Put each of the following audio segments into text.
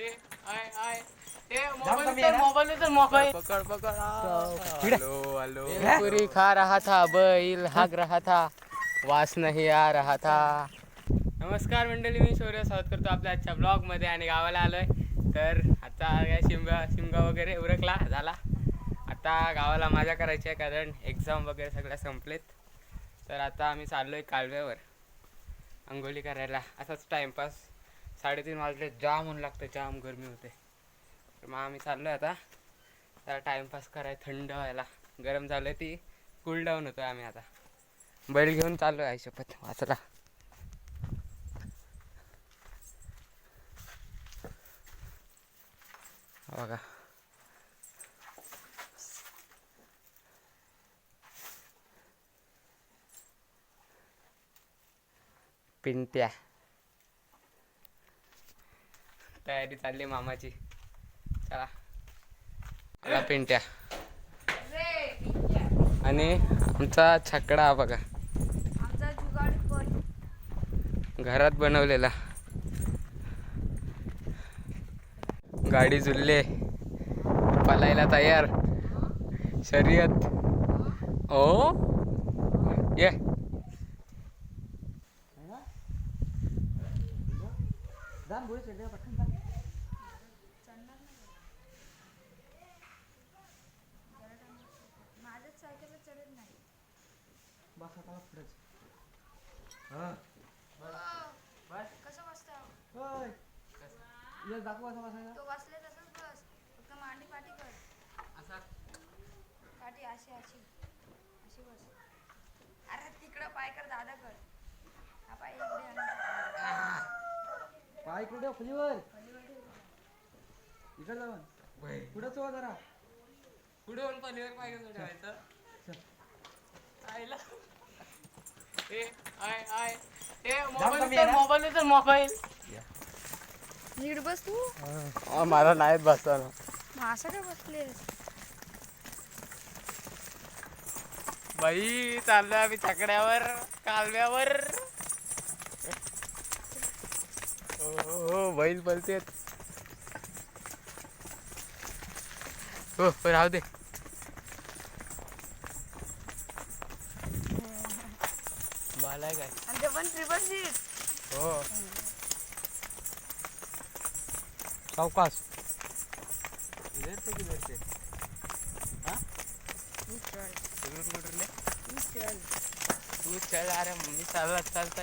पुरी पकड़ पकड़ पूरी खा रहा था बैल हाग रहा था वास नाही आ रहा था नमस्कार मंडळी मी शौर्य स्वागत करतो आपल्या आजच्या ब्लॉगमध्ये आणि गावाला आलोय तर आता काय शिमगा शिमगा वगैरे उरकला झाला आता गावाला मजा करायची आहे कारण एक्झाम वगैरे सगळ्या संपलेत तर आता आम्ही चाललोय कालव्यावर अंघोळी करायला असाच टाइमपास साडेतीन वाजले जाम ऊन लागतं जाम गरमी होते. तर मग आम्ही चाललो आहे आता. जरा टाईमपास कराय थंड व्हायला. गरम झालं ती कूल डाऊन होतोय आम्ही आता. बैल घेऊन चाललो आहे शपथ वाचला. बघा. पिंट्या. तयारी चालली मामाची. चला. चला पिंट्या. आणि आमचा छकडा हा बघा. घरात बनवलेला. गाडी झुलले पलायला तयार. शर्यत. ओ. ये. कसं बसता तो बसले तसंच बस. फक्त मांडी पाठी कर. पाठी अशी अशी. अशी बस. अरे तिकडं पाय कर दादा कर. हा पाय इकडे आणि. पाय इकडे ठेव खालीवर. खालीवर ठेव. इकडे जाऊन. पुढे चोवा जरा. पुढे पाय कसं ठेवायचं. आईला. मोबाईल तर मोबाईल नीट बस तू. मला नाहीत बसताना. मग असं काय बसले? बाई चाललोय आम्ही छकड्यावर कालव्यावर. हो हो हो बैल पलतेत हो हो, राहू दे. मला काय? आणि ते पण ट्रिपल सीट हो. सावकाश तू चल तू अरे मी चालत चालता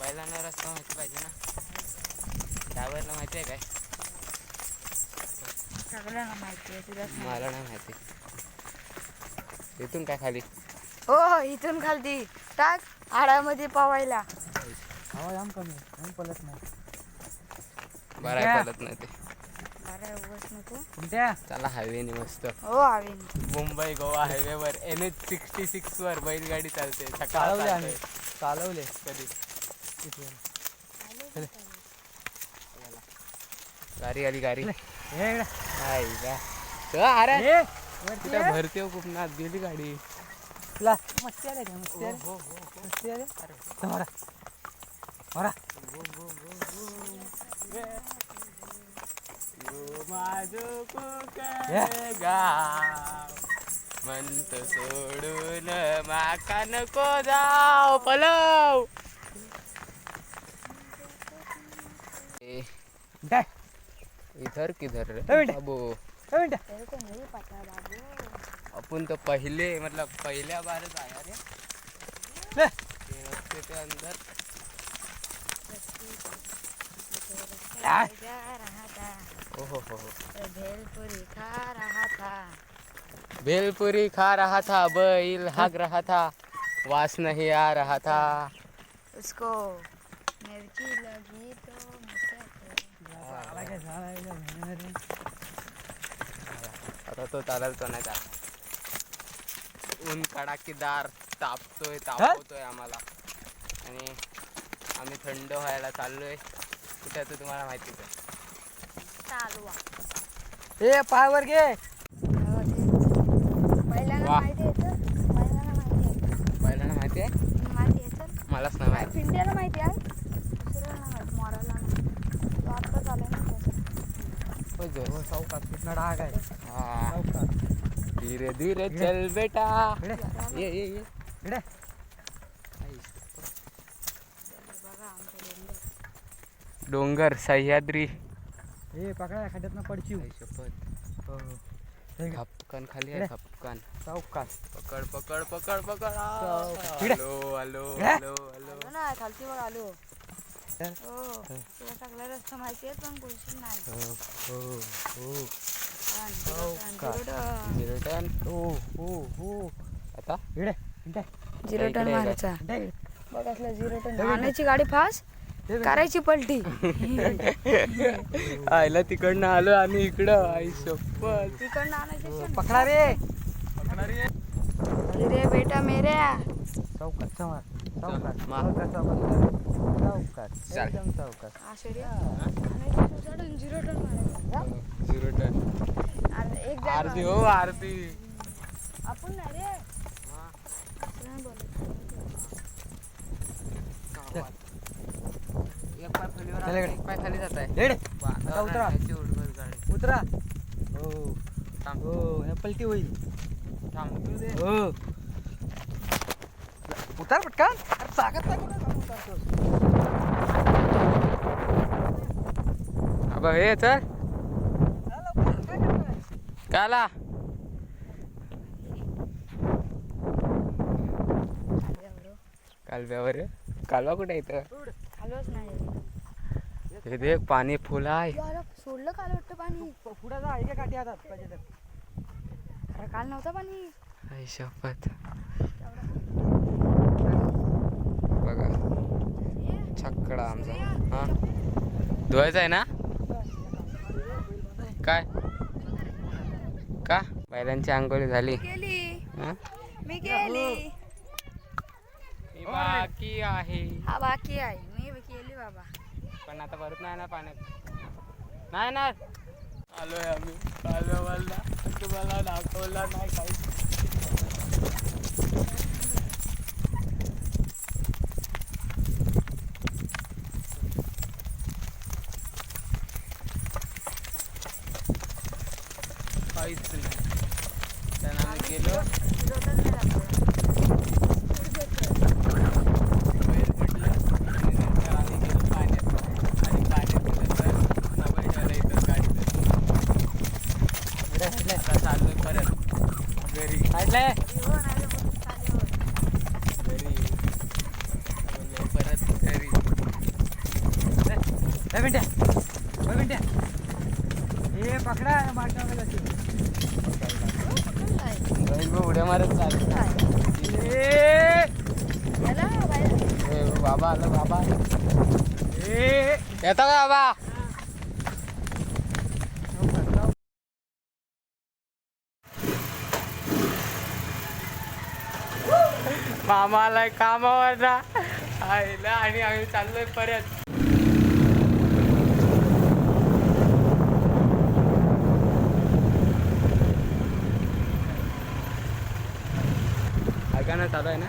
बैलांना रस्ता माहिती पाहिजे ना ड्रायव्हरला माहिती आहे काय सगळ्यांना माहिती आहे तुला मला नाही माहिती. इथून काय खाली? हो इथून खालती. टाक आडामध्ये पवायला. आवाज आम कमी आम पलत नाही. बरं आहे पडत नाही ते. अरे उगाच नको. कोणत्या? चला हायवेने मस्त. हो हवे मुंबई गोवा हायवेवर एन एच सिक्स्टी सिक्स वर बैलगाडी चालते. सकाळ चालवले आम्ही. चालते. चालवले. कधी? गाडी आली गाडी हे इकडे. हाय का अरे. हे, वरती तिथे ये. भरते हो खूप ना. गेली गाडी. तुला मस्ती आले का मस्ती आले मस्ती म्हणत सोडून माका नको जाव पलव इधर किधर रे बाबू अपन तो पहले मतलब पहल्या बारच आया रे रस्ते के अंदर. ओहो हो हो. भेलपुरी खा रहा था भेलपुरी खा रहा था बैल हाग रहा था वास नहीं आ रहा था उसको मिर्ची लगी तो. आता तो चालेल तो नाही चालणार ऊन कडाकीदार तापतोय तापवतोय आम्हाला. आणि आम्ही थंड व्हायला चाललोय. कुठे तर तुम्हाला माहितीच आहे. चालवा ए पायवर घे. पहिल्यांदा वाह. माहिती आहे पहिल्यांदा माहिती आहे. माहिती आहे? माहिती आहे तर? मलाच नाही माहिती. पिंट्याला माहिती आहे? दुसऱ्याला नाही माहिती मोराला नाही. तो आत्ता चालेल ना हो तिथनं डाग आहे. हा. धीरे धीरे चल बेटा. ये ये ये. इकडे. डोंगर सह्याद्री. हे पकडा खड्ड्यातनं पडची आई शपथ. हो हे. घे. खपकन खाली आहे. खपकन चौकात. पकड पकड पकड पकड. Hello hello. Hello hello. आलो ना खालती बघ आलो? हो. तुला सगळा रस्ता माहिती आहे पण बोलशील नाही. हो हो हो हो? Zero ton. हो हो हो. आता इकडे इकडे. झिरो इकडे आहे मारायचा. इकडे. बघ असला झिरो टन. हे बघ. आणायची गाडी फास्ट हे. करायची पलटी. आईला तिकडनं आलो आणि इकडं. आई शपथ तिकडनं आणायची पकडा रे. रे. बेटा मेऱ्या. चौकात समोर चौकात. मा. चौकात चौकात. चौकात. एकदम चौकात. झिरो टन मारायचा झिरो टन. अर्ध- एक आरती हो आरती. आपण नाही रे. असं नाही बोलायचं. एक पाय खालीवर चल आहे, इकडे. एक पाय खाली जात आहे. आता उतरा. हो थांब. हो हे पलटी होईल. थांब. तू दे हो. उतार पटकन. अरे चाकत नाही कुठं? अबा हे चल? काला? कालव्यावर कालवा कुठे आलोच नाही हे देख पाणी फुल आहे. सोडलं काल वाटतं पाणी. पुढं जा काठी हातात पाहिजे तर. अरे काल नव्हतं पाणी. आई शपथ बघा छक्कडा आमचा. हा? धुवायचा आहे ना? काय? का? बैलांची आंघोळी झाली. हा? मी गेली मी बाकी आहे. हा बाकी आहे. मी गेली बाबा. पण आता परत नाही ना पाण्यात. नाही ना. आलोय आम्ही. कालव्याला तुम्हाला दाखवला नाही काही काहीच नाही त्यानं आम्ही गेलो झिरो टन नाही दाखवलं. बैल पडलं आणि नंतर आम्ही गेलो पाण्यात आणि पाण्यात गेल्यानंतर मोबाईल ठेवला इथं गाडीत इकडे, इकडे. आता चाललोय परत घरी काढले हो, नाही रे, बोलून चालेल. घरी बोललो परत घरी दहा मिनिटं दहा मिनिटं हे पकडा उड्या मारत चालू बाबा आलं बाबा. ए. येतो का बाबा? चौकात, चौकात. मामा आलाय कामावर ना आईला आणि आम्ही चाललोय परत. चालू आहे ना.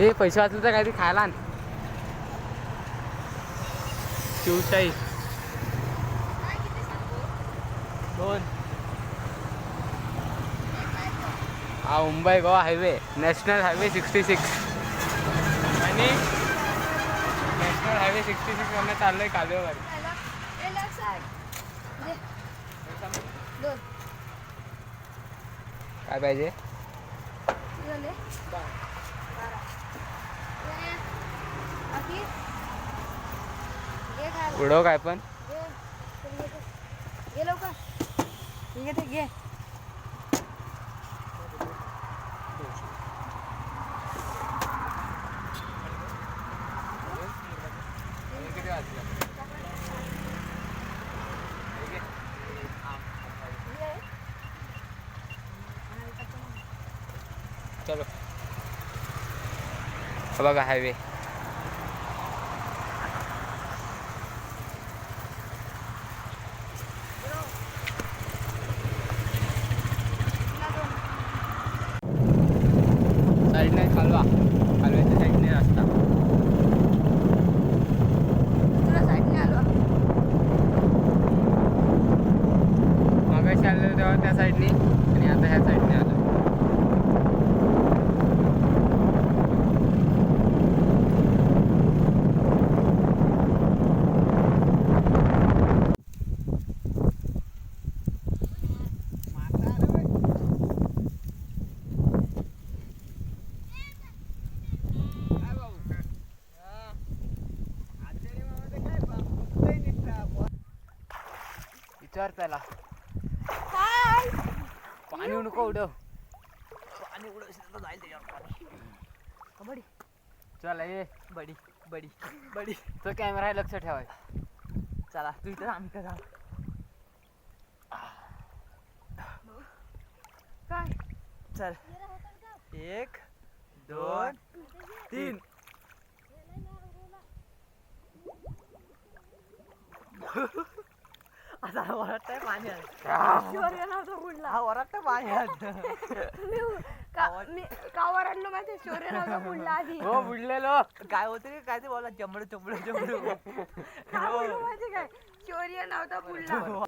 ए पैसे वाचले तर काहीतरी खायला शिवशाही. दोन. हा Mumbai Goa highway national highway sixty six. आणि नॅशनल हायवे सिक्स्टी सिक्स वरनं चाललोय कालवेवर. दे. दोन. काय पाहिजे किती झाले? बारा. ए, बाकी? घे खायला. उडव काय पण. घे लवकर ठीक आहे ते घे. चलो बघा हायवे तुला दोन. साईडने कालवा कालव्याच्या साईडने रस्ता तुला साईडने आलो विचार त्याला. हाय. पाणी नको उडव पाणी तर जाईल त्याच्यावर पाणी. कबड्डी चला ये. बडी बडी बडी. तो कॅमेरा आहे लक्ष ठेवाय. चला तू इथं आम्ही का जाऊ काय? चल. एक दोन तीन. आता वरटतंय पाणी आहे शौर्य नव्हता बुडला वरटतं पाणी आहे मी का मी का ओरडलो माहिती शौर्य नव्हता बुडला आधी. हो बुडलेलो काय होतं की काय ते बोला चमडू चमडू चमडू. का बोललो माहिती काय? शौर्य नव्हता बुडला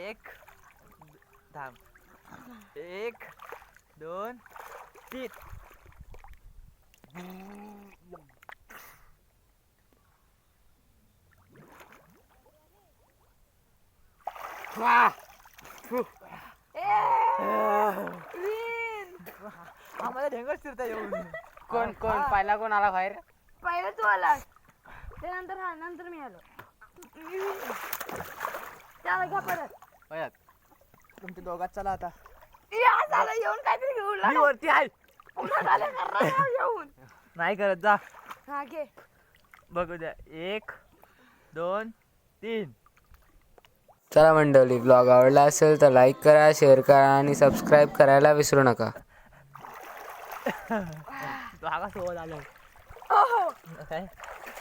एक थांब. एक दोन तीन. आम्हाला ढेंगच फिरता येऊन कोण कोण? पहिला कोण आला बाहेर? पहिलं तू आलास त्यानंतर हा नंतर मी आलो. त्याला घ्या परत. वयात तुमच्या दोघात चला आता. या झालं येऊन काहीतरी घेऊन मी लागला. वरती आहे. पुन्हा झालं करणार येऊन. नाही करत जा. हा घे. बघू द्या. एक दोन तीन. चला मंडळी ब्लॉग आवडला असेल तर लाईक करा शेअर करा आणि सबस्क्राईब करायला विसरू नका. सोबत आलो काय?